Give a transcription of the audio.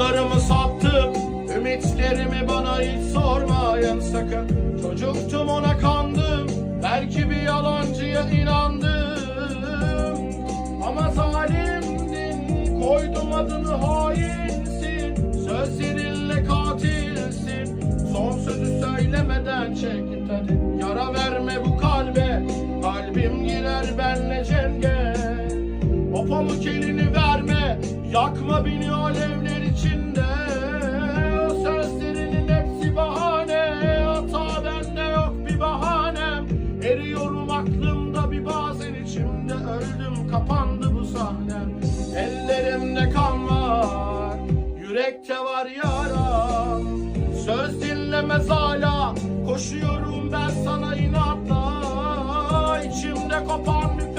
Umutlarımı sattım Ümitlerimi bana hiç sormayın sakın. Çocuktum ona kandım. Belki bir yalancıya inandım. Ama zalimdin Koydum adını hainsin. Sözlerinle katilsin. Son sözü söylemeden çek hadi. Yara verme bu kalbe. Kalbim girer benle cenge. O pamuk elini verme. Yakma beni alevler kapandı bu sahnem. Ellerimde kan var Yürekte var yaram. Söz dinlemez hala Koşuyorum ben sana inatla. İçimde kopan bir